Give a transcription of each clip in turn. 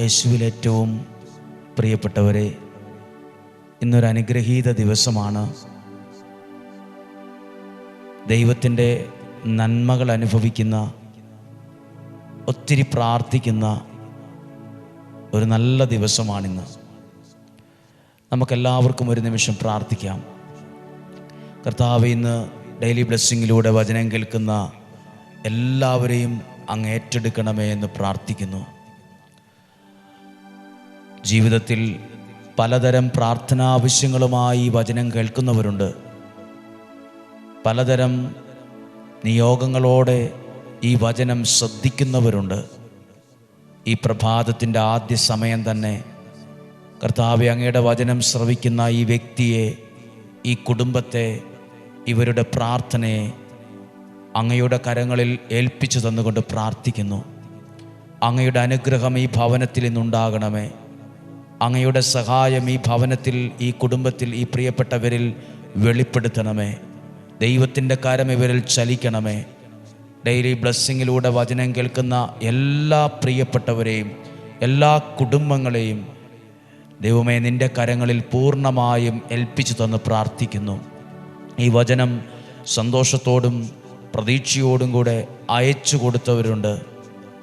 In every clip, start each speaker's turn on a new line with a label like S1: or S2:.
S1: യേശുവിൽ ഏറ്റവും പ്രിയപ്പെട്ടവരെ ഇന്നൊരു അനുഗ്രഹീത ദിവസമാണ്. ദൈവത്തിന്റെ നന്മകൾ അനുഭവിക്കുന്ന ഒത്തിരി പ്രാർത്ഥിക്കുന്ന ഒരു നല്ല ദിവസമാണിന്ന്. നമുക്കെല്ലാവർക്കും ഒരു നിമിഷം പ്രാർത്ഥിക്കാം. കർത്താവ് ഇന്ന് ഡെയിലി ബ്ലെസ്സിങ്ങിലൂടെ വചനം കേൾക്കുന്ന എല്ലാവരെയും അങ്ങ് ഏറ്റെടുക്കണമേ എന്ന് പ്രാർത്ഥിക്കുന്നു. ജീവിതത്തിൽ പലതരം പ്രാർത്ഥനാവശ്യങ്ങളുമായി വചനം കേൾക്കുന്നവരുണ്ട്. പലതരം നിയോഗങ്ങളോടെ ഈ വചനം ശ്രദ്ധിക്കുന്നവരുണ്ട്. ഈ പ്രഭാതത്തിന്റെ ആദ്യ സമയം തന്നെ കർത്താവ് അങ്ങയുടെ വചനം ശ്രവിക്കുന്ന ഈ വ്യക്തിയെ ഈ കുടുംബത്തെ ഇവരുടെ പ്രാർത്ഥനയെ അങ്ങയുടെ കരങ്ങളിൽ ഏൽപ്പിച്ചു തന്നുകൊണ്ട് പ്രാർത്ഥിക്കുന്നു. അങ്ങയുടെ അനുഗ്രഹം ഈ ഭവനത്തിൽ ഇന്നുണ്ടാകണമേ. അങ്ങയുടെ സഹായം ഈ ഭവനത്തിൽ ഈ കുടുംബത്തിൽ ഈ പ്രിയപ്പെട്ടവരിൽ വെളിപ്പെടുത്തണമേ. ദൈവത്തിന്റെ കാരം ഇവരിൽ ചലിക്കണമേ. ഡെയിലി ബ്ലെസ്സിങ്ങിലൂടെ വചനം കേൾക്കുന്ന എല്ലാ പ്രിയപ്പെട്ടവരെയും എല്ലാ കുടുംബങ്ങളെയും ദൈവമേ നിന്റെ കരങ്ങളിൽ പൂർണമായും ഏൽപ്പിച്ചു തന്ന് പ്രാർത്ഥിക്കുന്നു. ഈ വചനം സന്തോഷത്തോടും പ്രതീക്ഷയോടും കൂടെ അയച്ചു കൊടുത്തവരുണ്ട്.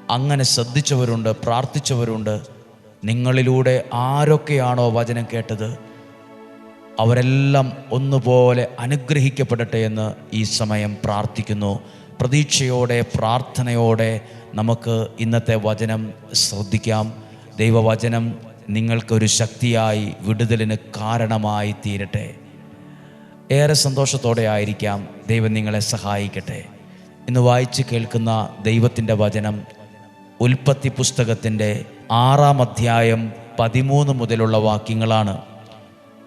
S1: അങ്ങനെ ശ്രദ്ധിച്ചവരുണ്ട് പ്രാർത്ഥിച്ചവരുണ്ട്. നിങ്ങളിലൂടെ ആരൊക്കെയാണോ വചനം കേട്ടത് അവരെല്ലാം ഒന്നുപോലെ അനുഗ്രഹിക്കപ്പെടട്ടെ എന്ന് ഈ സമയം പ്രാർത്ഥിക്കുന്നു. പ്രതീക്ഷയോടെ പ്രാർത്ഥനയോടെ നമുക്ക് ഇന്നത്തെ വചനം ശ്രദ്ധിക്കാം. ദൈവവചനം നിങ്ങൾക്കൊരു ശക്തിയായി വിടുതലിന് കാരണമായി തീരട്ടെ. ഏറെ സന്തോഷത്തോടെ ആയിരിക്കാം ദൈവം നിങ്ങളെ സഹായിക്കട്ടെ. ഇന്ന് വായിച്ച് കേൾക്കുന്ന ദൈവത്തിന്റെ വചനം ഉൽപ്പത്തി പുസ്തകത്തിന്റെ ആറാം അധ്യായം പതിമൂന്ന് മുതലുള്ള വാക്യങ്ങളാണ്.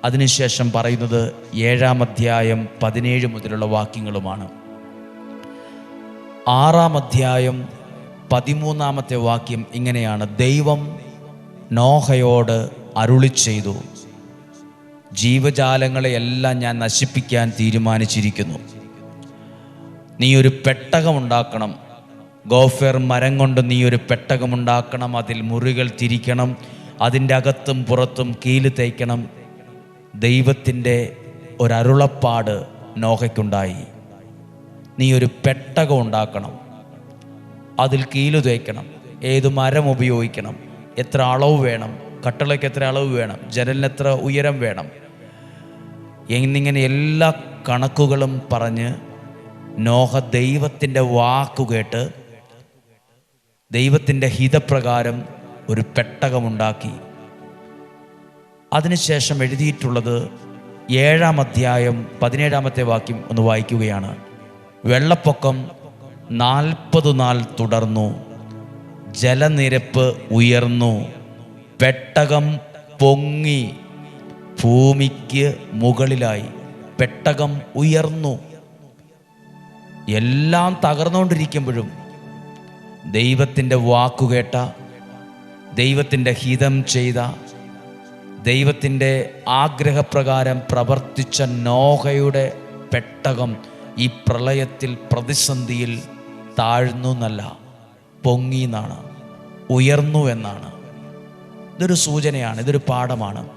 S1: അതിനുശേഷം പറയുന്നത് ഏഴാം അധ്യായം പതിനേഴ് മുതലുള്ള വാക്യങ്ങളുമാണ്. ആറാം അധ്യായം പതിമൂന്നാമത്തെ വാക്യം ഇങ്ങനെയാണ്. ദൈവം നോഹയോട് അരുളി ചെയ്തു. ജീവജാലങ്ങളെയെല്ലാം ഞാൻ നശിപ്പിക്കാൻ തീരുമാനിച്ചിരിക്കുന്നു. നീ ഒരു പെട്ടകമുണ്ടാക്കണം ഗോഫർ മരം കൊണ്ട് നീ ഒരു പെട്ടകമുണ്ടാക്കണം അതിൽ മുറികൾ തിരിക്കണം അതിന്റെ അകത്തും പുറത്തും കീൽ തേക്കണം. ദൈവത്തിന്റെ ഒരരുളപ്പാട് നോഹയ്ക്കുണ്ടായി. നീ ഒരു പെട്ടകം ഉണ്ടാക്കണം അതിൽ കീൽ തേക്കണം ഏത് മരം ഉപയോഗിക്കണം എത്ര അളവ് വേണം കട്ടളയ്ക്ക് എത്ര അളവ് വേണം ജനലിന് എത്ര ഉയരം വേണം. എന്നിങ്ങനെ എല്ലാ കണക്കുകളും പറഞ്ഞ് നോഹ ദൈവത്തിന്റെ വാക്കുകേട്ട് ദൈവത്തിന്റെ ഹിതപ്രകാരം ഒരു പെട്ടകമുണ്ടാക്കി. അതിനുശേഷം എഴുതിയിട്ടുള്ളത് ഏഴാം അധ്യായം പതിനേഴാമത്തെ വാക്യം ഒന്ന് വായിക്കുകയാണ്. വെള്ളപ്പൊക്കം നാൽപ്പത് നാൾ തുടർന്നു. ജലനിരപ്പ് ഉയർന്നു. പെട്ടകം പൊങ്ങി. ഭൂമിക്ക് മുകളിലായി. പെട്ടകം ഉയർന്നു. എല്ലാം തകർന്നുകൊണ്ടിരിക്കുമ്പോഴും ദൈവത്തിന്റെ വാക്കുകേട്ട ദൈവത്തിന്റെ ഹിതം ചെയ്ത ദൈവത്തിന്റെ ആഗ്രഹപ്രകാരം പ്രവർത്തിച്ച നോഹയുടെ പെട്ടകം ഈ പ്രളയത്തിൽ പ്രതിസന്ധിയിൽ താഴ്ന്നു എന്നല്ല പൊങ്ങി എന്നാണ് ഉയർന്നു എന്നാണ്. ഇതൊരു സൂചനയാണ് ഇതൊരു പാഠമാണ്.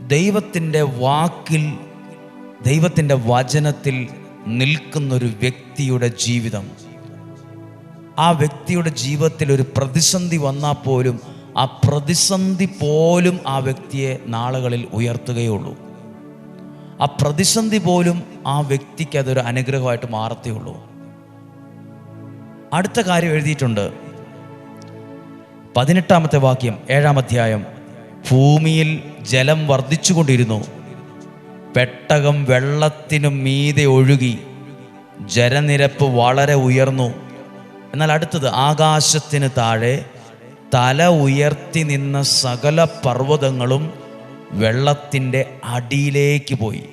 S1: ദൈവത്തിന്റെ വാക്കിൽ ദൈവത്തിന്റെ വചനത്തിൽ നിൽക്കുന്നൊരു വ്യക്തിയുടെ ജീവിതം ആ വ്യക്തിയുടെ ജീവിതത്തിൽ ഒരു പ്രതിസന്ധി വന്നാൽ പോലും ആ പ്രതിസന്ധി പോലും ആ വ്യക്തിയെ നാളുകളിൽ ഉയർത്തുകയുള്ളൂ. ആ പ്രതിസന്ധി പോലും ആ വ്യക്തിക്ക് അതൊരു അനുഗ്രഹമായിട്ട് മാറത്തേയുള്ളൂ. അടുത്ത കാര്യം എഴുതിയിട്ടുണ്ട്. പതിനെട്ടാമത്തെ വാക്യം ഏഴാം അധ്യായം. ഭൂമിയിൽ ജലം വർദ്ധിച്ചുകൊണ്ടിരുന്നു. പെട്ടകം വെള്ളത്തിനു മീതെ ഒഴുകി. ജലനിരപ്പ് വളരെ ഉയർന്നു. എന്നാൽ അടുത്തത് ആകാശത്തിന് താഴെ തല ഉയർത്തി നിന്ന സകല പർവതങ്ങളും വെള്ളത്തിന്റെ അടിയിലേക്ക് പോയി.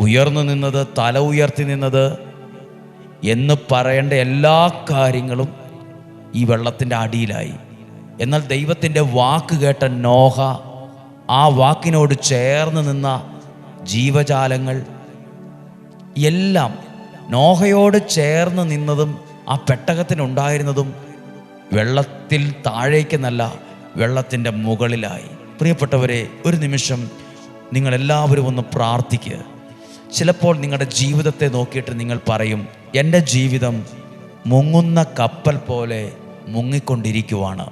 S1: ഉയർന്നു നിന്നത് തല ഉയർത്തി നിന്നത് എന്ന് പറയേണ്ട എല്ലാ കാര്യങ്ങളും ഈ വെള്ളത്തിന്റെ അടിയിലായി. എന്നാൽ ദൈവത്തിന്റെ വാക്ക് കേട്ട നോഹ ആ വാക്കിനോട് ചേർന്ന് നിന്ന ജീവജാലങ്ങൾ എല്ലാം നോഹയോട് ചേർന്ന് നിന്നതും ആ പെട്ടകത്തിനുണ്ടായിരുന്നതും വെള്ളത്തിൽ താഴേക്കെന്നല്ല വെള്ളത്തിന്റെ മുകളിലായി. പ്രിയപ്പെട്ടവരെ ഒരു നിമിഷം നിങ്ങളെല്ലാവരും ഒന്ന് പ്രാർത്ഥിക്കുക ചിലപ്പോൾ നിങ്ങളുടെ ജീവിതത്തെ നോക്കിയിട്ട് നിങ്ങൾ പറയും എന്റെ ജീവിതം മുങ്ങുന്ന കപ്പൽ പോലെ മുങ്ങിക്കൊണ്ടിരിക്കുവാണ്.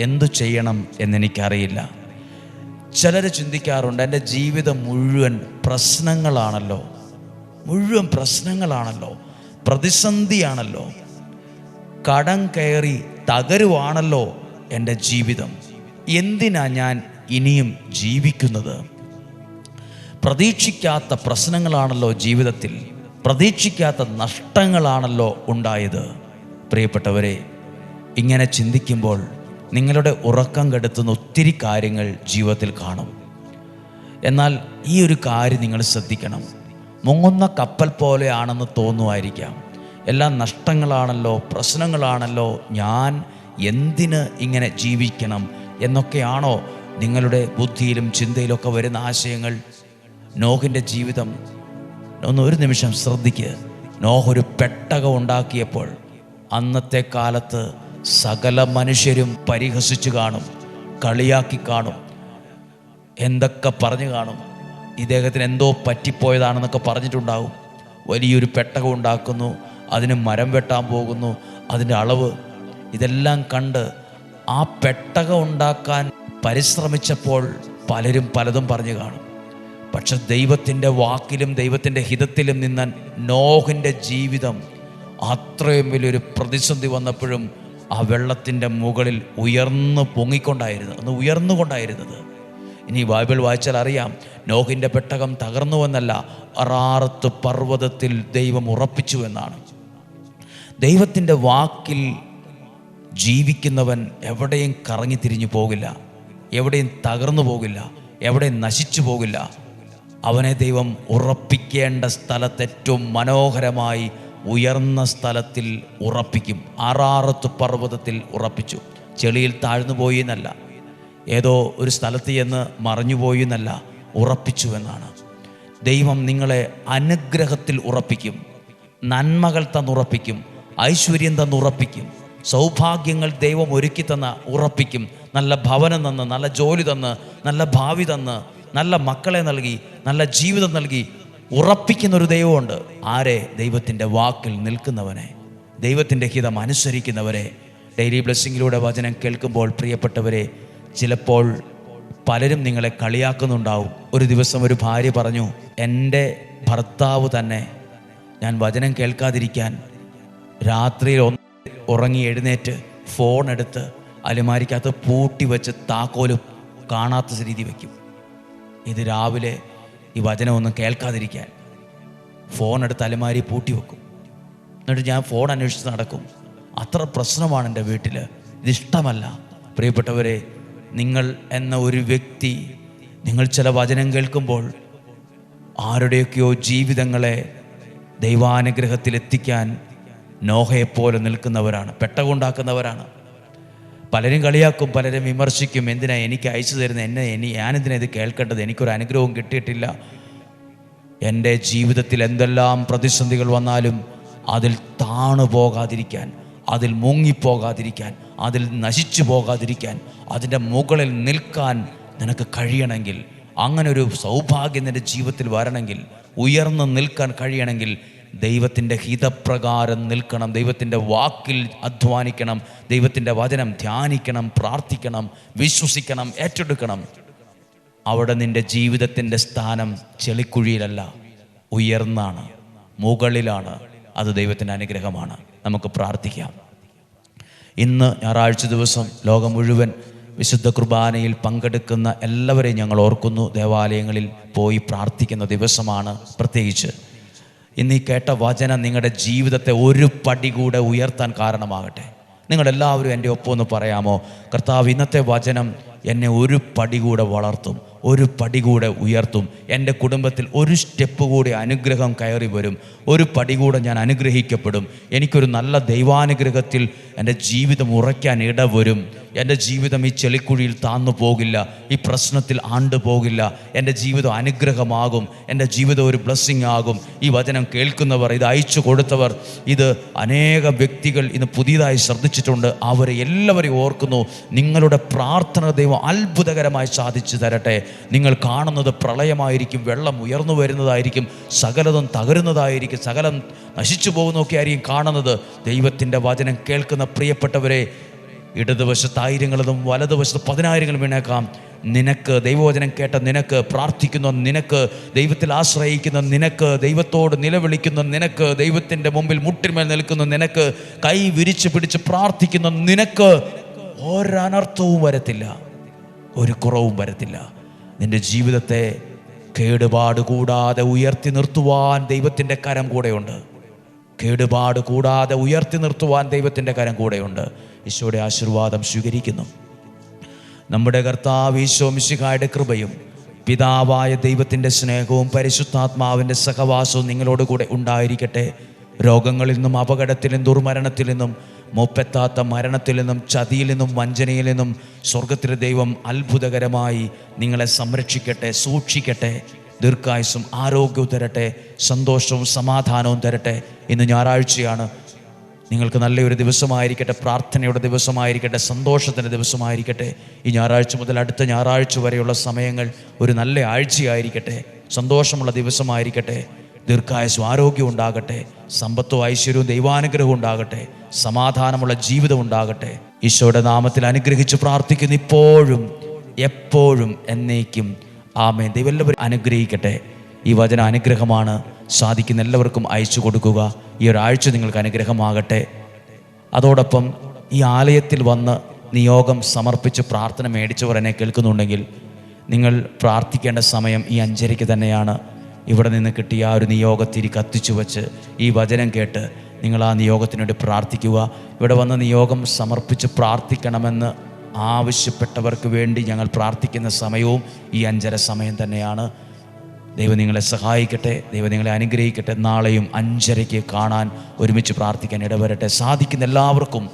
S1: എന്തു ചെയ്യണം എന്നെനിക്കറിയില്ല. ചിലർ ചിന്തിക്കാറുണ്ട് എന്റെ ജീവിതം മുഴുവൻ പ്രശ്നങ്ങളാണല്ലോ. മുഴുവൻ പ്രശ്നങ്ങളാണല്ലോ. പ്രതിസന്ധിയാണല്ലോ. കടം കയറി തകരുവാണല്ലോ എന്റെ ജീവിതം. എന്തിനാ ഞാൻ ഇനിയും ജീവിക്കുന്നത്? പ്രതീക്ഷിക്കാത്ത പ്രശ്നങ്ങളാണല്ലോ ജീവിതത്തിൽ. പ്രതീക്ഷിക്കാത്ത നഷ്ടങ്ങളാണല്ലോ ഉണ്ടായത്. പ്രിയപ്പെട്ടവരെ ഇങ്ങനെ ചിന്തിക്കുമ്പോൾ നിങ്ങളുടെ ഉറക്കം കെടുത്തുന്ന ഒത്തിരി കാര്യങ്ങൾ ജീവിതത്തിൽ കാണും. എന്നാൽ ഈ ഒരു കാര്യം നിങ്ങൾ ശ്രദ്ധിക്കണം. മുങ്ങുന്ന കപ്പൽ പോലെയാണെന്ന് തോന്നുമായിരിക്കാം. എല്ലാം നഷ്ടങ്ങളാണല്ലോ പ്രശ്നങ്ങളാണല്ലോ ഞാൻ എന്തിന് ഇങ്ങനെ ജീവിക്കണം എന്നൊക്കെയാണോ നിങ്ങളുടെ ബുദ്ധിയിലും ചിന്തയിലൊക്കെ വരുന്ന ആശയങ്ങൾ. നോഹിന്റെ ജീവിതം ഒന്ന് ഒരു നിമിഷം ശ്രദ്ധിക്കുക നോഹ് ഒരു പെട്ടകം ഉണ്ടാക്കിയപ്പോൾ അന്നത്തെ കാലത്ത് സകല മനുഷ്യരും പരിഹസിച്ചു കാണും കളിയാക്കി കാണും എന്തൊക്കെ പറഞ്ഞു കാണും. ഇദ്ദേഹത്തിന് എന്തോ പറ്റിപ്പോയതാണെന്നൊക്കെ പറഞ്ഞിട്ടുണ്ടാവും. വലിയൊരു പെട്ടകം ഉണ്ടാക്കുന്നു അതിന് മരം വെട്ടാൻ പോകുന്നു അതിന്റെ അളവ്. ഇതെല്ലാം കണ്ട് ആ പെട്ടകം ഉണ്ടാക്കാൻ പരിശ്രമിച്ചപ്പോൾ പലരും പലതും പറഞ്ഞു കാണും. പക്ഷെ ദൈവത്തിന്റെ വാക്കിലും ദൈവത്തിന്റെ ഹിതത്തിലും നിന്ന നോഹിന്റെ ജീവിതം അത്രയും വലിയൊരു പ്രതിസന്ധി വന്നപ്പോഴും ആ വെള്ളത്തിന്റെ മുകളിൽ ഉയർന്നു പൊങ്ങിക്കൊണ്ടായിരുന്നു. അന്ന് ഉയർന്നുകൊണ്ടായിരുന്നത്. ഇനി ബൈബിൾ വായിച്ചാൽ അറിയാം നോഹിന്റെ പെട്ടകം തകർന്നുവെന്നല്ല അറാറത്ത് പർവതത്തിൽ ദൈവം ഉറപ്പിച്ചു എന്നാണ്. ദൈവത്തിന്റെ വാക്കിൽ ജീവിക്കുന്നവൻ എവിടെയും കറങ്ങി തിരിഞ്ഞു പോകില്ല എവിടെയും തകർന്നു പോകില്ല എവിടെയും നശിച്ചു പോകില്ല. അവനെ ദൈവം ഉറപ്പിക്കേണ്ട സ്ഥലത്ത് ഏറ്റവും മനോഹരമായി ഉയർന്ന സ്ഥലത്തിൽ ഉറപ്പിക്കും ആറാറത്ത് പർവതത്തിൽ ഉറപ്പിച്ചു. ചെളിയിൽ താഴ്ന്നു പോയി എന്നല്ല ഏതോ ഒരു സ്ഥലത്ത് ചെന്ന് മറഞ്ഞുപോയി എന്നല്ല ഉറപ്പിച്ചു എന്നാണ് ദൈവം നിങ്ങളെ അനുഗ്രഹത്തിൽ ഉറപ്പിക്കും നന്മകൾ തന്നുറപ്പിക്കും ഐശ്വര്യം തന്നുറപ്പിക്കും സൗഭാഗ്യങ്ങൾ ദൈവം ഒരുക്കി തന്ന ഉറപ്പിക്കും. നല്ല ഭവനം തന്ന് നല്ല ജോലി തന്ന് നല്ല ഭാവി തന്ന് നല്ല മക്കളെ നൽകി നല്ല ജീവിതം നൽകി ഉറപ്പിക്കുന്ന ഒരു ദൈവമുണ്ട്. ആരെ? ദൈവത്തിന്റെ വാക്കിൽ നിൽക്കുന്നവനെ ദൈവത്തിന്റെ ഹിതം അനുസരിക്കുന്നവരെ ഡെയിലി ബ്ലെസ്സിങ്ങിലൂടെ വചനം കേൾക്കുമ്പോൾ പ്രിയപ്പെട്ടവരെ ചിലപ്പോൾ പലരും നിങ്ങളെ കളിയാക്കുന്നുണ്ടാവും. ഒരു ദിവസം ഒരു ഭാര്യ പറഞ്ഞു എന്റെ ഭർത്താവ് തന്നെ ഞാൻ വചനം കേൾക്കാതിരിക്കാൻ രാത്രിയിൽ ഒന്ന് ഉറങ്ങി എഴുന്നേറ്റ് ഫോൺ എടുത്ത് അലുമാരിക്കകത്ത് പൂട്ടി വെച്ച് താക്കോലും കാണാത്ത രീതി വയ്ക്കും ഇത് രാവിലെ ഈ വചനമൊന്നും കേൾക്കാതിരിക്കാൻ ഫോൺ എടുത്ത് അലമാരി പൂട്ടി വെക്കും. എന്നിട്ട് ഞാൻ ഫോൺ അന്വേഷിച്ച് നടക്കും. അത്ര പ്രശ്നമാണ് എന്റെ വീട്ടിൽ ഇതിഷ്ടമല്ല പ്രിയപ്പെട്ടവരെ നിങ്ങൾ എന്ന ഒരു വ്യക്തി നിങ്ങൾ ചില വചനം കേൾക്കുമ്പോൾ ആരുടെയൊക്കെയോ ജീവിതങ്ങളെ ദൈവാനുഗ്രഹത്തിൽ എത്തിക്കാൻ നോഹയെപ്പോലെ നിൽക്കുന്നവരാണ് പെട്ടകൊണ്ടാക്കുന്നവരാണ്. പലരും കളിയാക്കും പലരും വിമർശിക്കും എന്തിനാ എനിക്ക് അയച്ചു തരുന്ന എന്നെ എനി ഞാനെന്തിനാ ഇത് കേൾക്കേണ്ടത് എനിക്കൊരു അനുഗ്രഹവും കിട്ടിയിട്ടില്ല. എന്റെ ജീവിതത്തിൽ എന്തെല്ലാം പ്രതിസന്ധികൾ വന്നാലും അതിൽ താണു പോകാതിരിക്കാൻ അതിൽ മുങ്ങിപ്പോകാതിരിക്കാൻ അതിൽ നശിച്ചു പോകാതിരിക്കാൻ അതിന്റെ മുകളിൽ നിൽക്കാൻ നിനക്ക് കഴിയണമെങ്കിൽ അങ്ങനൊരു സൗഭാഗ്യം നിന്റെ ജീവിതത്തിൽ വരണമെങ്കിൽ ഉയർന്നു നിൽക്കാൻ കഴിയണമെങ്കിൽ ദൈവത്തിന്റെ ഹിതപ്രകാരം നിൽക്കണം ദൈവത്തിന്റെ വാക്കിൽ അധ്വാനിക്കണം ദൈവത്തിന്റെ വചനം ധ്യാനിക്കണം പ്രാർത്ഥിക്കണം വിശ്വസിക്കണം ഏറ്റെടുക്കണം. അവിടെ നിന്റെ ജീവിതത്തിന്റെ സ്ഥാനം ചെളിക്കുഴിയിലല്ല ഉയർന്നാണ് മുകളിലാണ്. അത് ദൈവത്തിന്റെ അനുഗ്രഹമാണ്. നമുക്ക് പ്രാർത്ഥിക്കാം. ഇന്ന് ഞായറാഴ്ച ദിവസം ലോകം മുഴുവൻ വിശുദ്ധ കുർബാനയിൽ പങ്കെടുക്കുന്ന എല്ലാവരെയും ഞങ്ങൾ ഓർക്കുന്നു. ദേവാലയങ്ങളിൽ പോയി പ്രാർത്ഥിക്കുന്ന ദിവസമാണ് പ്രത്യേകിച്ച്. ഇന്ന് ഈ കേട്ട വചനം നിങ്ങളുടെ ജീവിതത്തെ ഒരു പടി കൂടെ ഉയർത്താൻ കാരണമാകട്ടെ. നിങ്ങളെല്ലാവരും എന്റെ ഒപ്പം ഒന്ന് പറയാമോ? കർത്താവ് ഇന്നത്തെ വചനം എന്നെ ഒരു പടി കൂടെ വളർത്തും. ഒരു പടി കൂടെ ഉയർത്തും. എന്റെ കുടുംബത്തിൽ ഒരു സ്റ്റെപ്പ് കൂടി അനുഗ്രഹം കയറി വരും. ഒരു പടി കൂടെ ഞാൻ അനുഗ്രഹിക്കപ്പെടും. എനിക്കൊരു നല്ല ദൈവാനുഗ്രഹത്തിൽ എന്റെ ജീവിതം ഉറയ്ക്കാൻ ഇടവരും എന്റെ ജീവിതം ഈ ചെളിക്കുഴിയിൽ താന്നു പോകില്ല. ഈ പ്രശ്നത്തിൽ ആണ്ടു പോകില്ല. എന്റെ ജീവിതം അനുഗ്രഹമാകും. എന്റെ ജീവിതം ഒരു ബ്ലെസ്സിങ് ആകും. ഈ വചനം കേൾക്കുന്നവർ ഇത് അയച്ചു കൊടുത്തവർ ഇത് അനേക വ്യക്തികൾ ഇന്ന് പുതിയതായി ശ്രദ്ധിച്ചിട്ടുണ്ട്. അവരെ എല്ലാവരെയും ഓർക്കുന്നു. നിങ്ങളുടെ പ്രാർത്ഥന ദൈവം അത്ഭുതകരമായി സാധിച്ചു തരട്ടെ. നിങ്ങൾ കാണുന്നത് പ്രളയമായിരിക്കും വെള്ളം ഉയർന്നു വരുന്നതായിരിക്കും സകലതും തകരുന്നതായിരിക്കും സകലം നശിച്ചു പോകുന്നൊക്കെ ആയിരിക്കും കാണുന്നത്. ദൈവത്തിന്റെ വചനം കേൾക്കുന്ന പ്രിയപ്പെട്ടവരെ ഇടതുവശത്ത് ആയിരങ്ങളതും വലതുവശത്ത് പതിനായിരങ്ങളും വീണേക്കാം. നിനക്ക് ദൈവവചനം കേട്ട നിനക്ക് പ്രാർത്ഥിക്കുന്ന നിനക്ക് ദൈവത്തിൽ ആശ്രയിക്കുന്ന നിനക്ക് ദൈവത്തോട് നിലവിളിക്കുന്ന നിനക്ക് ദൈവത്തിന്റെ മുമ്പിൽ മുട്ടിന്മേൽ നിൽക്കുന്ന നിനക്ക് കൈ വിരിച്ച് പിടിച്ച് പ്രാർത്ഥിക്കുന്ന നിനക്ക് ഒരനർത്ഥവും വരത്തില്ല ഒരു കുറവും വരത്തില്ല. നിന്റെ ജീവിതത്തെ കേടുപാട് കൂടാതെ ഉയർത്തി നിർത്തുവാൻ ദൈവത്തിന്റെ കരം കൂടെയുണ്ട്. കേടുപാട് കൂടാതെ ഉയർത്തി നിർത്തുവാൻ ദൈവത്തിന്റെ കരം കൂടെയുണ്ട്. ഈശോയുടെ ആശീർവാദം സ്വീകരിക്കുന്നു. നമ്മുടെ കർത്താവ് ഈശോ മിശിഖായുടെ കൃപയും പിതാവായ ദൈവത്തിന്റെ സ്നേഹവും പരിശുദ്ധാത്മാവിന്റെ സഹവാസവും നിങ്ങളോട് കൂടെ ഉണ്ടായിരിക്കട്ടെ. രോഗങ്ങളിൽ നിന്നും അപകടത്തിൽ നിന്നും ദുർമരണത്തിൽ നിന്നും മുപ്പെത്താത്ത മരണത്തിൽ നിന്നും ചതിയിൽ നിന്നും വഞ്ചനയിൽ നിന്നും സ്വർഗത്തിലെ ദൈവം അത്ഭുതകരമായി നിങ്ങളെ സംരക്ഷിക്കട്ടെ സൂക്ഷിക്കട്ടെ ദീർഘായുസും ആരോഗ്യവും തരട്ടെ സന്തോഷവും സമാധാനവും തരട്ടെ ഇന്ന് ഞായറാഴ്ചയാണ്. നിങ്ങൾക്ക് നല്ലൊരു ദിവസമായിരിക്കട്ടെ പ്രാർത്ഥനയുടെ ദിവസമായിരിക്കട്ടെ സന്തോഷത്തിന്റെ ദിവസമായിരിക്കട്ടെ. ഈ ഞായറാഴ്ച മുതൽ അടുത്ത ഞായറാഴ്ച വരെയുള്ള സമയങ്ങൾ ഒരു നല്ല ആഴ്ചയായിരിക്കട്ടെ സന്തോഷമുള്ള ദിവസമായിരിക്കട്ടെ. ദീർഘായുസും ആരോഗ്യം ഉണ്ടാകട്ടെ സമ്പത്തും ഐശ്വര്യവും ദൈവാനുഗ്രഹവും ഉണ്ടാകട്ടെ സമാധാനമുള്ള ജീവിതം ഉണ്ടാകട്ടെ. ഈശോയുടെ നാമത്തിൽ അനുഗ്രഹിച്ച് പ്രാർത്ഥിക്കുന്നു ഇപ്പോഴും എപ്പോഴും എന്നേക്കും. ആമേ ദൈവം അനുഗ്രഹിക്കട്ടെ. ഈ വചന അനുഗ്രഹമാണ് സാധിക്കുന്ന എല്ലാവർക്കും അയച്ചു കൊടുക്കുക. ഈ ഒരാഴ്ച നിങ്ങൾക്ക് അനുഗ്രഹമാകട്ടെ. അതോടൊപ്പം ഈ ആലയത്തിൽ വന്ന് നിയോഗം സമർപ്പിച്ച് പ്രാർത്ഥന മേടിച്ചവർ എന്നെ കേൾക്കുന്നുണ്ടെങ്കിൽ നിങ്ങൾ പ്രാർത്ഥിക്കേണ്ട സമയം ഈ അഞ്ചരയ്ക്ക് തന്നെയാണ്. ഇവിടെ നിന്ന് കിട്ടിയ ആ ഒരു നിയോഗത്തിരി കത്തിച്ചു വച്ച് ഈ വചനം കേട്ട് നിങ്ങൾ ആ നിയോഗത്തിന് വേണ്ടി പ്രാർത്ഥിക്കുക. ഇവിടെ വന്ന് നിയോഗം സമർപ്പിച്ച് പ്രാർത്ഥിക്കണമെന്ന് ആവശ്യപ്പെട്ടവർക്ക് വേണ്ടി ഞങ്ങൾ പ്രാർത്ഥിക്കുന്ന സമയവും ഈ അഞ്ചര സമയം തന്നെയാണ്. ദൈവം നിങ്ങളെ സഹായിക്കട്ടെ ദൈവം നിങ്ങളെ അനുഗ്രഹിക്കട്ടെ. നാളെയും അഞ്ചരയ്ക്ക് കാണാൻ ഒരുമിച്ച് പ്രാർത്ഥിക്കാൻ ഇടവരട്ടെ. സാധിക്കുന്ന എല്ലാവർക്കും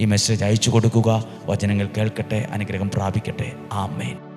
S1: ഈ മെസ്സേജ് അയച്ചു കൊടുക്കുക. വചനങ്ങൾ കേൾക്കട്ടെ അനുഗ്രഹം പ്രാപിക്കട്ടെ. ആമേൻ.